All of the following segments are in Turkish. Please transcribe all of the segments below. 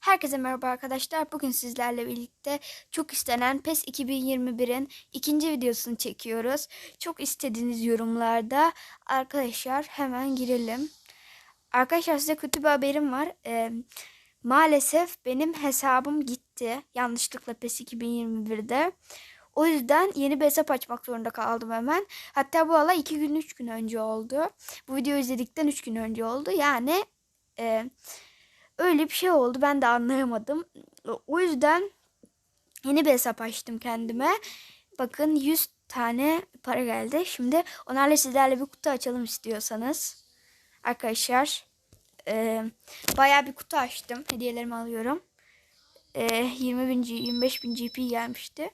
Herkese merhaba arkadaşlar. Bugün sizlerle birlikte çok istenen PES 2021'in ikinci videosunu çekiyoruz. Çok istediğiniz yorumlarda arkadaşlar hemen girelim. Arkadaşlar size kötü bir haberim var. Ee, maalesef benim hesabım gitti. Yanlışlıkla PES 2021'de. O yüzden yeni bir hesap açmak zorunda kaldım hemen. Hatta bu olay 2 gün 3 gün önce oldu. Bu videoyu izledikten 3 gün önce oldu. Yani e, öyle bir şey oldu. Ben de anlayamadım. O yüzden yeni bir hesap açtım kendime. Bakın 100 tane para geldi. Şimdi onlarla sizlerle bir kutu açalım istiyorsanız. Arkadaşlar e, bayağı bir kutu açtım. Hediyelerimi alıyorum. E, 20 bin, 25 bin GP gelmişti.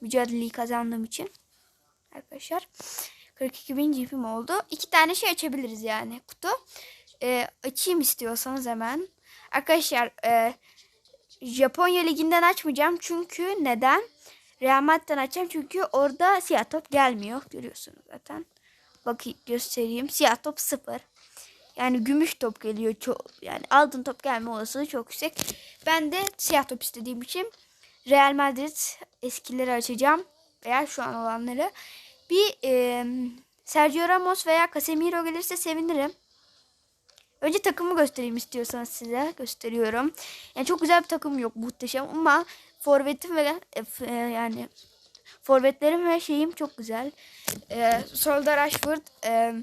Mücadeleyi kazandığım için. Arkadaşlar 42 bin GP'm oldu. İki tane şey açabiliriz yani kutu. E, açayım istiyorsanız hemen. Arkadaşlar e, Japonya liginden açmayacağım. Çünkü neden? Real Madrid'den açacağım. Çünkü orada siyah top gelmiyor. Görüyorsunuz zaten. Bakayım göstereyim. Siyah top sıfır. Yani gümüş top geliyor. Çok, yani altın top gelme olasılığı çok yüksek. Ben de siyah top istediğim için Real Madrid eskileri açacağım. Veya şu an olanları. Bir e, Sergio Ramos veya Casemiro gelirse sevinirim. Önce takımı göstereyim istiyorsanız size. Gösteriyorum. Yani çok güzel bir takım yok muhteşem ama forvetim ve e, yani forvetlerim ve şeyim çok güzel. E, solda Rashford e,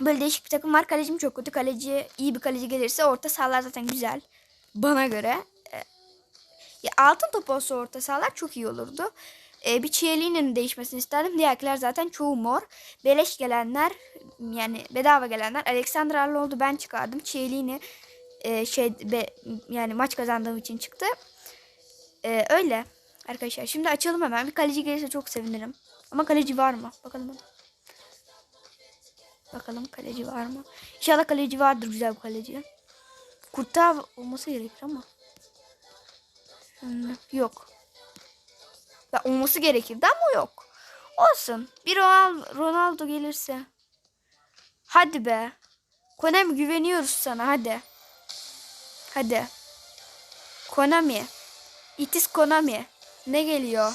böyle değişik bir takım var. Kalecim çok kötü. Kaleci iyi bir kaleci gelirse orta sahalar zaten güzel. Bana göre. E, ya altın top olsa orta sahalar çok iyi olurdu. E, bir Chiellini'nin değişmesini isterdim. Diğerler zaten çoğu mor. Beleş gelenler yani bedava gelenler Alexander Arnold'u ben çıkardım. Chiellini e, şey be, yani maç kazandığım için çıktı. E, öyle arkadaşlar. Şimdi açalım hemen. Bir kaleci gelirse çok sevinirim. Ama kaleci var mı? Bakalım. Bakalım kaleci var mı? İnşallah kaleci vardır güzel bir kaleci. Kurtav olması gerekir ama. Hmm, yok. Ya olması gerekirdi ama yok. Olsun. Bir Ronaldo, gelirse. Hadi be. Konami güveniyoruz sana hadi. Hadi. Konami. Itis Konami. Ne geliyor?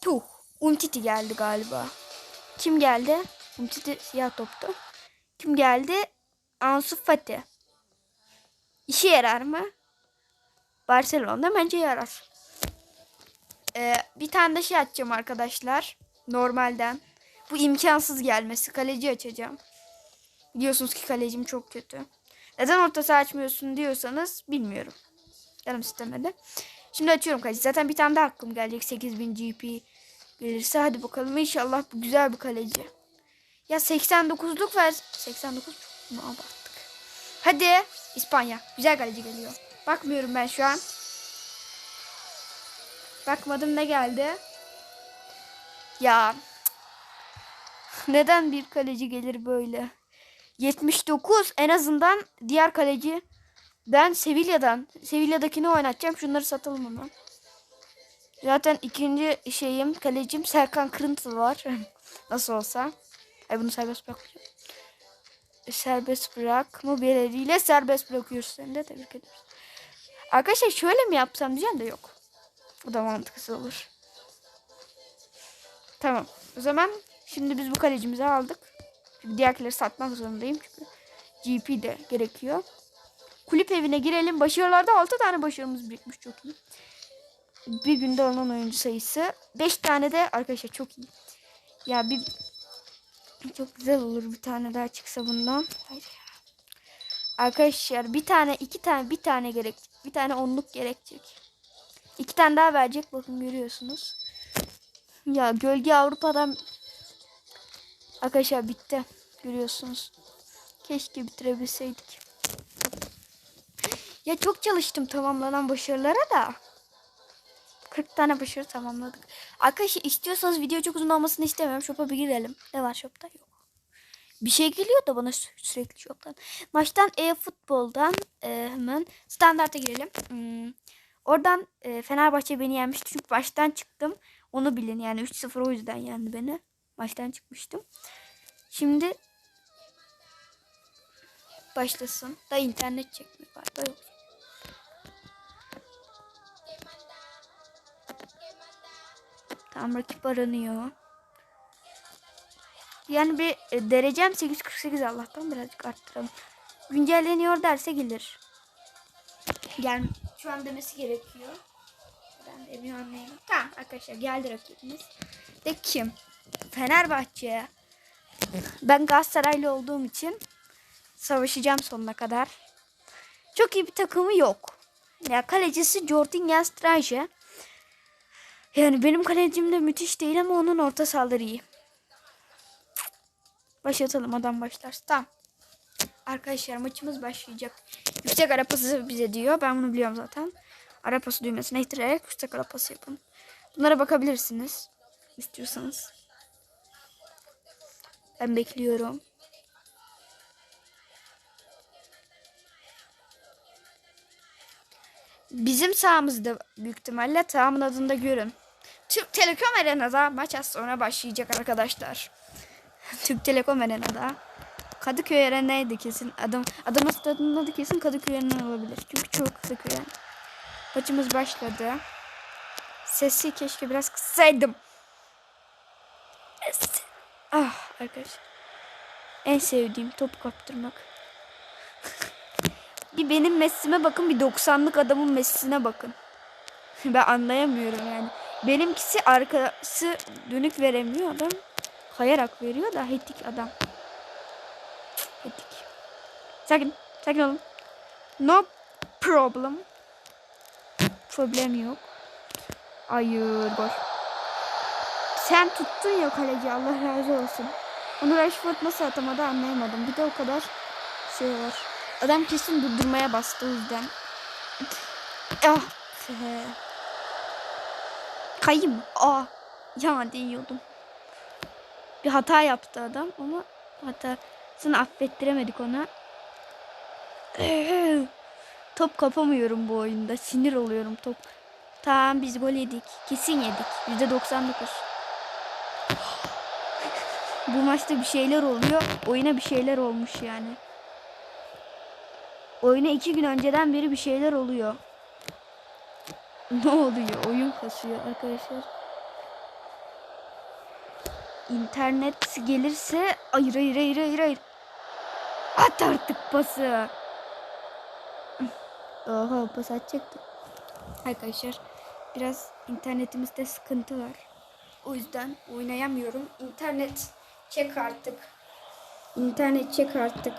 Tuh. Umtiti geldi galiba. Kim geldi? Umtiti siyah toptu. Kim geldi? Ansu Fati. İşe yarar mı? Barcelona'da bence yarar. Ee, bir tane de şey açacağım arkadaşlar. Normalden. Bu imkansız gelmesi. Kaleci açacağım. Biliyorsunuz ki kalecim çok kötü. Neden orta saha açmıyorsun diyorsanız bilmiyorum. Canım istemedi. Şimdi açıyorum kaleci. Zaten bir tane daha hakkım gelecek. 8000 GP gelirse. Hadi bakalım. İnşallah bu güzel bir kaleci. Ya 89'luk ver. 89 çok mu abarttık. Hadi. İspanya. Güzel kaleci geliyor. Bakmıyorum ben şu an. Bakmadım ne geldi. Ya neden bir kaleci gelir böyle? 79 en azından diğer kaleci ben Sevilla'dan Sevilla'dakini oynatacağım. Şunları satalım hemen. Zaten ikinci şeyim kalecim Serkan Kırıntı var. Nasıl olsa. Ay bunu serbest bırakacağım. Serbest bırakma bir eliyle serbest bırakıyoruz seni de tebrik ediyoruz. Arkadaşlar şöyle mi yapsam diyeceğim de yok. Bu da mantıksız olur. Tamam. O zaman şimdi biz bu kalecimizi aldık. Şimdi diğerleri satmak zorundayım çünkü GP de gerekiyor. Kulüp evine girelim. Başarılarda 6 tane başarımız birikmiş çok iyi. Bir günde alınan oyuncu sayısı 5 tane de arkadaşlar çok iyi. Ya bir çok güzel olur bir tane daha çıksa bundan. Ya. Arkadaşlar bir tane, iki tane, bir tane gerek. Bir tane onluk gerekecek. İki tane daha verecek. Bakın görüyorsunuz. Ya gölge Avrupa'dan Arkadaşlar bitti. Görüyorsunuz. Keşke bitirebilseydik. Ya çok çalıştım tamamlanan başarılara da. 40 tane başarı tamamladık. Arkadaşlar istiyorsanız video çok uzun olmasını istemiyorum. Shop'a bir girelim. Ne var shop'ta? Yok. Bir şey geliyor da bana sü- sürekli shop'tan. Maçtan e-futboldan e, hemen standarta girelim. Hmm. Oradan e, Fenerbahçe beni yenmişti. Çünkü baştan çıktım. Onu bilin yani 3-0 o yüzden yendi beni. Maçtan çıkmıştım. Şimdi başlasın. Da internet çekmiyor galiba yok. Tamam rakip aranıyor. Yani bir e, derecem 848 Allah'tan birazcık arttıralım. Güncelleniyor derse gelir. Gel şu an demesi gerekiyor. Ben de bir anlayayım. Tamam arkadaşlar geldi rakibimiz. De kim? Fenerbahçe. Ben Galatasaraylı olduğum için savaşacağım sonuna kadar. Çok iyi bir takımı yok. Ya kalecisi Jordan Yastraje. Yani benim kalecim de müthiş değil ama onun orta saldırı iyi. Başlatalım adam başlar. Tamam. Arkadaşlar maçımız başlayacak. Yüksek ara pası bize diyor. Ben bunu biliyorum zaten. Ara pası düğmesine ittirerek yüksek ara pası yapın. Bunlara bakabilirsiniz. istiyorsanız. Ben bekliyorum. Bizim sahamızda büyük ihtimalle sahamın adında görün. Türk Telekom Arena'da maç az sonra başlayacak arkadaşlar. Türk Telekom Arena'da. Kadıköy Arena'ydı kesin. Adam Adana stadının adı kesin Kadıköy Arena olabilir. Çünkü çok Kadıköy. Maçımız başladı. Sesi keşke biraz kıssaydım. Es- Ah arkadaşlar. En sevdiğim top kaptırmak. bir benim Messi'me bakın bir 90'lık adamın Messi'sine bakın. ben anlayamıyorum yani. Benimkisi arkası dönük veremiyor adam. Kayarak veriyor da hetik adam. Sakin. Sakin olun. No problem. Problem yok. Hayır gol. Sen tuttun ya kaleci Allah razı olsun. Onu Rashford nasıl atamadı anlayamadım. Bir de o kadar şey var. Adam kesin durdurmaya bastı o yüzden. Ah. Mı? Aa. Ya değiyordum. Bir hata yaptı adam ama hatasını affettiremedik ona. Top kapamıyorum bu oyunda. Sinir oluyorum top. Tamam biz gol yedik. Kesin yedik. %99. Bu maçta bir şeyler oluyor. Oyuna bir şeyler olmuş yani. Oyuna iki gün önceden beri bir şeyler oluyor. Ne oluyor? Oyun kasıyor arkadaşlar. İnternet gelirse hayır hayır hayır hayır hayır. At artık pası. Oha pas atacaktım. Arkadaşlar biraz internetimizde sıkıntı var. O yüzden oynayamıyorum. İnternet çek artık. İnternet çek artık.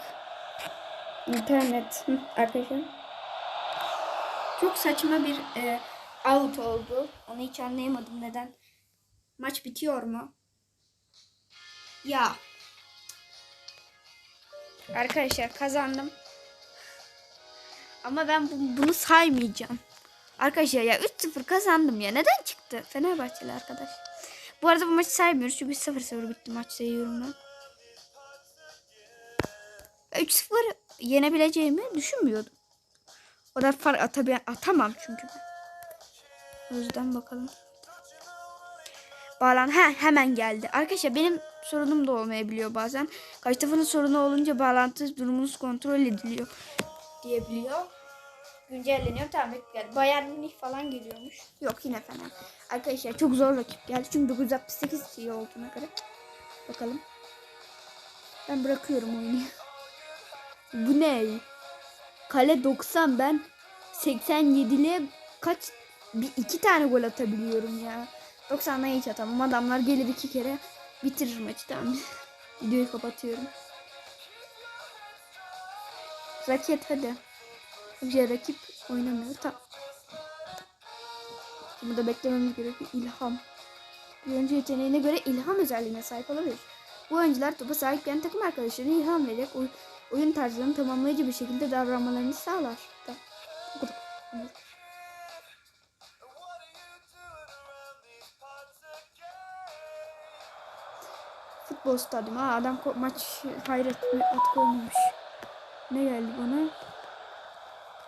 İnternet. Hı, arkadaşlar. Çok saçma bir e, out oldu. Onu hiç anlayamadım neden. Maç bitiyor mu? Ya. Arkadaşlar kazandım. Ama ben bu- bunu saymayacağım. Arkadaşlar ya 3-0 kazandım ya. Neden çıktı? Fenerbahçeli arkadaş. Bu arada bu maçı saymıyoruz. Çünkü 0-0 bitti maç sayıyorum ben. 3-0 yenebileceğimi düşünmüyordum. O da fark atabi atamam çünkü ben. O yüzden bakalım. Bağlan ha hemen geldi. Arkadaşlar benim sorunum da olmayabiliyor bazen. Karşı tarafın sorunu olunca bağlantı durumunuz kontrol ediliyor diyebiliyor. Güncelleniyor. Tamam geldi. Bayern Münih falan geliyormuş. Yok yine Fener. Arkadaşlar çok zor rakip geldi. Çünkü 968 iyi olduğuna göre. Bakalım. Ben bırakıyorum oyunu. Bu ne? Kale 90 ben 87'liye kaç bir iki tane gol atabiliyorum ya. 90'dan hiç atamam. Adamlar gelir iki kere bitirir maçı tamam. Videoyu kapatıyorum. Raket hadi. Bir rakip oynamıyor. Tamam. Burada beklememiz gerekiyor. İlham. Bir oyuncu yeteneğine göre ilham özelliğine sahip olabilir. Bu oyuncular topa sahipken takım arkadaşlarına ilham vererek oy- oyun tarzlarını tamamlayıcı bir şekilde davranmalarını sağlar. Tamam. Futbol stadyumu. Aa, adam maç hayret at koymamış. Ne geldi bana?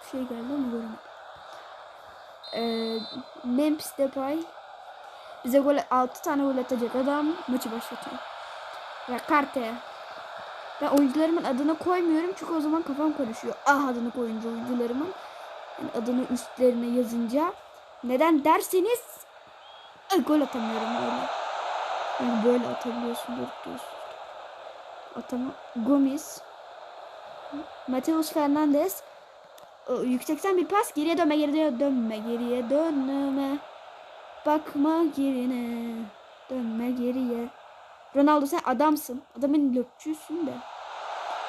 Bir şey geldi ama göremedim. Ee, Memphis Depay bize gol 6 tane gol atacak adam maçı başlatıyor. Ya Karte. Ben oyuncularımın adını koymuyorum çünkü o zaman kafam karışıyor. Ah adını koyunca oyuncularımın. Yani adını üstlerine yazınca. Neden derseniz Ay, gol atamıyorum öyle. Yani böyle atabiliyorsun diyorsun. Atama. Gomis. Mateus Fernandes. Yüksekten bir pas. Geriye dönme, geriye dönme, geriye dönme. Bakma gerine. Dönme geriye. Ronaldo sen adamsın. Adamın löpçüsün de.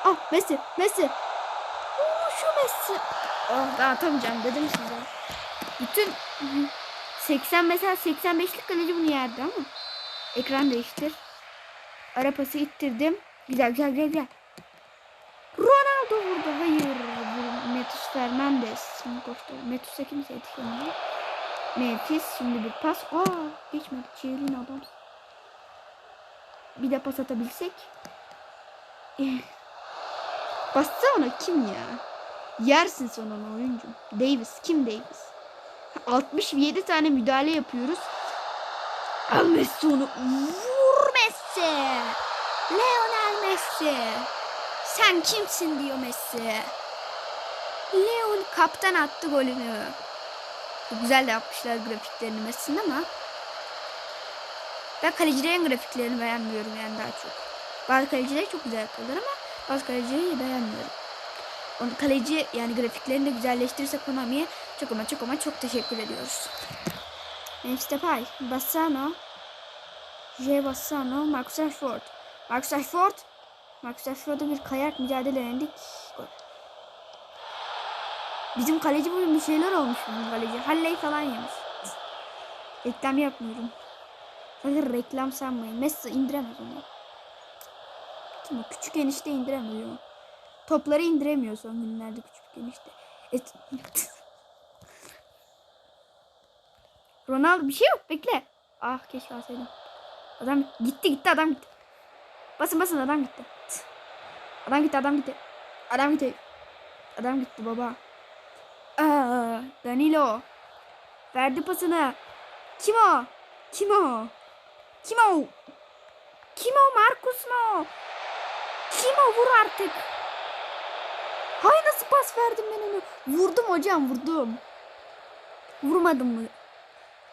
Ah Messi, Messi. Oo, şu Messi. Ah ben atamayacağım dedim size. Bütün 80 mesela 85'lik kaleci bunu yerdi ama. Ekran değiştir. Ara pası ittirdim. Güzel güzel güzel güzel. Ronaldo vurdu. Hayır. Şimdi koştu. Metus'a kimse yetişemiyor. Memphis şimdi bir pas. Aa geçmedi. Çiğliğin adam. Bir de pas atabilsek. Eh. Bassa ona kim ya? Yersin sen onu oyuncum. Davis. Kim Davis? 67 tane müdahale yapıyoruz. Al Messi onu. Vur Messi. Lionel Messi. Sen kimsin diyor Messi. Leon kaptan attı golünü. Güzel de yapmışlar grafiklerini Messi'nin ama ben kalecilerin grafiklerini beğenmiyorum yani daha çok. Bazı kalecileri çok güzel yapıyorlar ama bazı kalecileri beğenmiyorum. Onu kaleci yani grafiklerini de güzelleştirirse Konami'ye çok ama çok ama çok teşekkür ediyoruz. Memphis Depay, Bassano, J. Bassano, Marcus Rashford. Marcus Rashford, Marcus Rashford'a bir kayak mücadele yendik. Bizim kaleci bugün bir şeyler olmuş bizim kaleci. Halley falan yemiş. Reklam yapmıyorum. Sakın reklam sanmayın. Messi indiremez onu. Kim? Küçük enişte indiremiyor. Topları indiremiyor son günlerde küçük enişte. Et... Ronaldo bir şey yok bekle. Ah keşke alsaydım. Adam gitti gitti adam gitti. Basın basın adam gitti. Adam gitti adam gitti. Adam gitti. Adam gitti baba. Danilo. Verdi pasını. Kim o? Kim o? Kim o? Kim o? Marcus mu? Kim o? Vur artık. Hay nasıl pas verdim ben onu? Vurdum hocam vurdum. Vurmadım mı?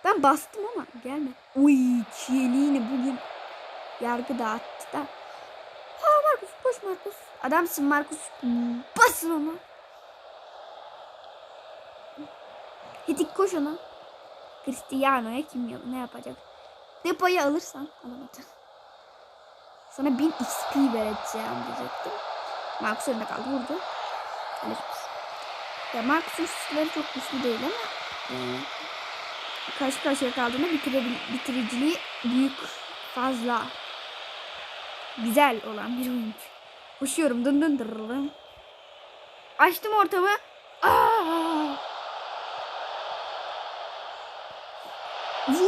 Ben bastım ama gelme. Uy çiğliğini bugün yargı dağıttı da. Ha Markus koş Markus. Adamsın Markus. Basın onu. Hitik koş ona. Cristiano'ya kim ya ne yapacak? Depoyu alırsan alamadı. Sana 1000 XP vereceğim diyecektim. Markus önünde kaldı vurdu. Alırız. Ya Markus'un şutları çok güçlü değil ama yani karşı karşıya kaldığında bitirebil- bitiriciliği büyük fazla güzel olan bir oyuncu. Koşuyorum dın dın dırırım. Açtım ortamı. Aa!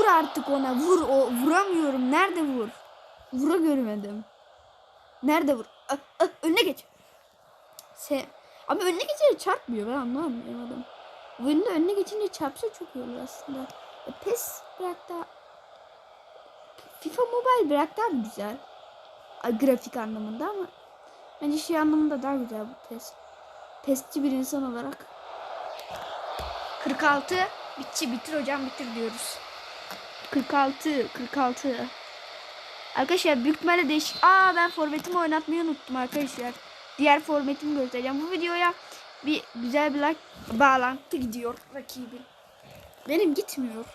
Vur artık ona vur. O vuramıyorum. Nerede vur? Vura görmedim. Nerede vur? Ah, ah, önüne geç. Se ama önüne geçince çarpmıyor. Ben anlamadım. Oyunda önüne geçince çarpsa çok iyi olur aslında. E, PES bırak da FIFA Mobile bırak daha güzel. Ay, grafik anlamında ama bence şey anlamında daha güzel bu PES. PES'ci bir insan olarak. 46 bitti bitir hocam bitir diyoruz 46 46 Arkadaşlar büyük ihtimalle değişik. Aa ben forvetimi oynatmayı unuttum arkadaşlar. Diğer forvetimi göstereceğim. Bu videoya bir güzel bir like bağlantı gidiyor rakibin. Benim gitmiyor.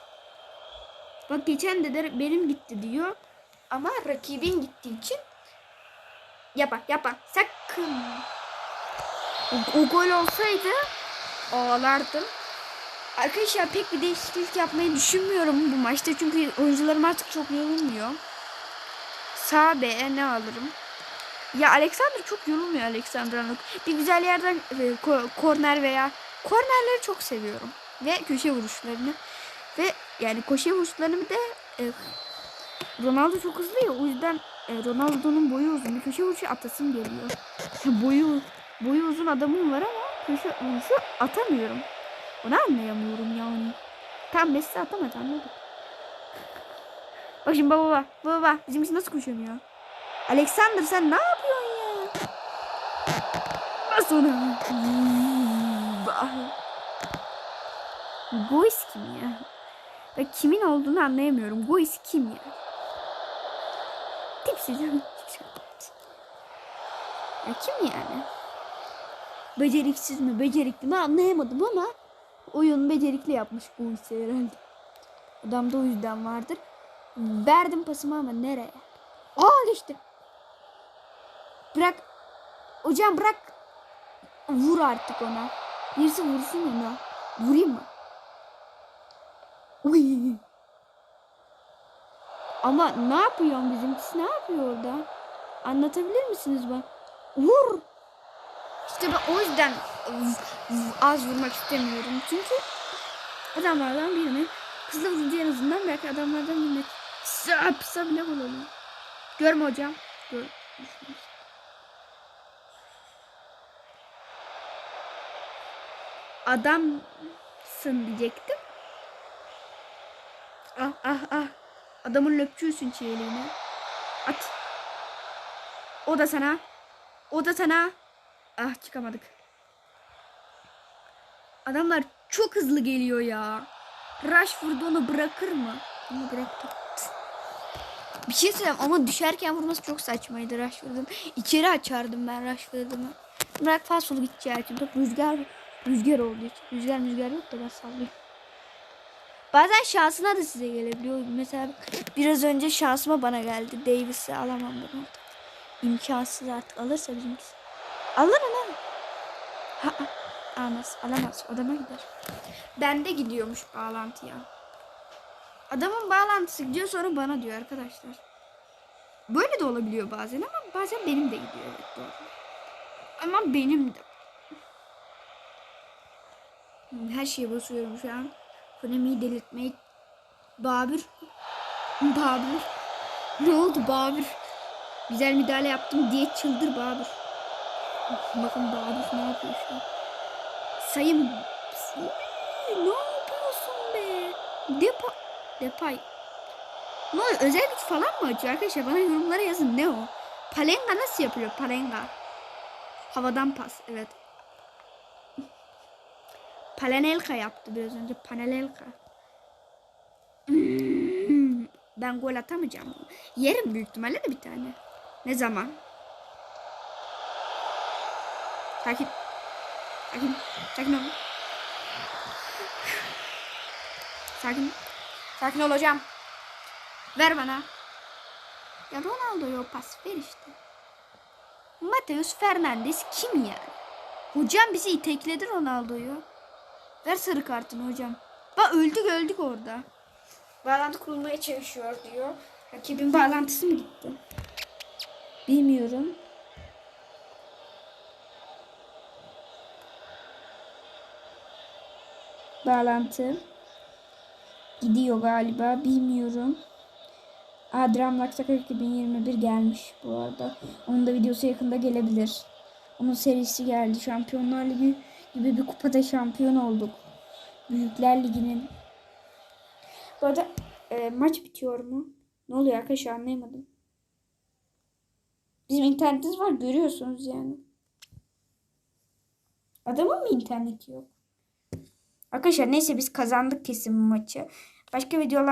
Bak geçen de, benim gitti diyor. Ama rakibin gittiği için yapa yapa sakın. O, o gol olsaydı ağlardım. Arkadaşlar pek bir değişiklik yapmayı düşünmüyorum bu maçta. Çünkü oyuncularım artık çok yorulmuyor. Sağ B'ye ne alırım? Ya Alexander çok yorulmuyor Alexander Arnold. Bir güzel yerden e, ko- korner veya kornerleri çok seviyorum. Ve köşe vuruşlarını. Ve yani köşe vuruşlarını de e, Ronaldo çok hızlı ya o yüzden e, Ronaldo'nun boyu uzun. Köşe vuruşu atasım geliyor. boyu boyu uzun adamım var ama köşe vuruşu atamıyorum. Onu anlayamıyorum yani. Tam Messi atamadı anladım. Bak şimdi baba baba. Baba bizimkisi nasıl koşamıyor? Alexander sen ne yapıyorsun ya? sonra. Gois kim ya? Ve kimin olduğunu anlayamıyorum. Gois kim ya? Tipsiz. ya kim yani? Beceriksiz mi, becerikli mi anlayamadım ama oyun becerikli yapmış bu işi herhalde. Adamda o yüzden vardır. Verdim pasımı ama nereye? Aa geçti. Bırak. Hocam bırak. Vur artık ona. Birisi vursun ona. Vurayım mı? Uy. Ama ne yapıyor bizimkisi? Ne yapıyor orada? Anlatabilir misiniz bana? Vur. İşte ben o yüzden az vurmak istemiyorum. Çünkü adamlardan birini hızlı vurunca en azından belki adamlardan birini sapsa bile vur onu. Görme hocam. Gör. Adamsın diyecektim. Ah ah ah. Adamın löpçüsün çiğliğine. At. O da sana. O da sana. Ah çıkamadık. Adamlar çok hızlı geliyor ya. Rashford onu bırakır mı? Onu bıraktı. Bir şey söyleyeyim ama düşerken vurması çok saçmaydı Rashford'un. İçeri açardım ben Rashford'umu. Bırak fasıl gideceği için. Top rüzgar, rüzgar olduğu için. Rüzgar rüzgar yok da ben sallıyorum. Bazen şansına da size gelebiliyor. Mesela biraz önce şansıma bana geldi. Davis'i alamam ben orada. İmkansız artık. Alırsa bizimkisi. Alır ama. Ha, ha. Almaz. Alamaz. Odama gider. Bende gidiyormuş bağlantıya. Adamın bağlantısı gidiyor sonra bana diyor arkadaşlar. Böyle de olabiliyor bazen ama bazen benim de gidiyor. Evet doğru. Ama benim de. Her şeye basıyorum şu an. Fonemiyi delirtmeyi. Babür. Babür. Ne oldu Babür? Güzel müdahale yaptım diye çıldır Babür. Bakın Babür ne yapıyor şu an. Sayın. Ne yapıyorsun be? Depa. Depay. Ne oluyor? Özel güç falan mı açıyor arkadaşlar? Bana yorumlara yazın. Ne o? Palenga nasıl yapıyor? Palenga. Havadan pas. Evet. Panelka yaptı biraz önce. Panelka. Hmm, Ben gol atamayacağım. Yerim büyük ihtimalle de bir tane. Ne zaman? Sakin. Sakin. Sakin. Sakin. Sakin ol hocam. Ver bana. Ya Ronaldo'ya pas ver işte. Mateus Fernandes kim yani? Hocam bizi itekledi Ronaldo'yu. Ver sarı kartını hocam. Bak öldük öldük orada. Bağlantı kurulmaya çalışıyor diyor. Rakibin bağlantısı mı gitti? Bilmiyorum. Bağlantı. Gidiyor galiba. Bilmiyorum. Adram Laksaka 2021 gelmiş bu arada. Onun da videosu yakında gelebilir. Onun serisi geldi. Şampiyonlar Ligi gibi bir kupada şampiyon olduk. Büyükler Ligi'nin. Bu arada e, maç bitiyor mu? Ne oluyor arkadaşlar anlayamadım. Bizim internetimiz var görüyorsunuz yani. Adamın mı interneti yok? Arkadaşlar neyse biz kazandık kesin bu maçı. Başka videolar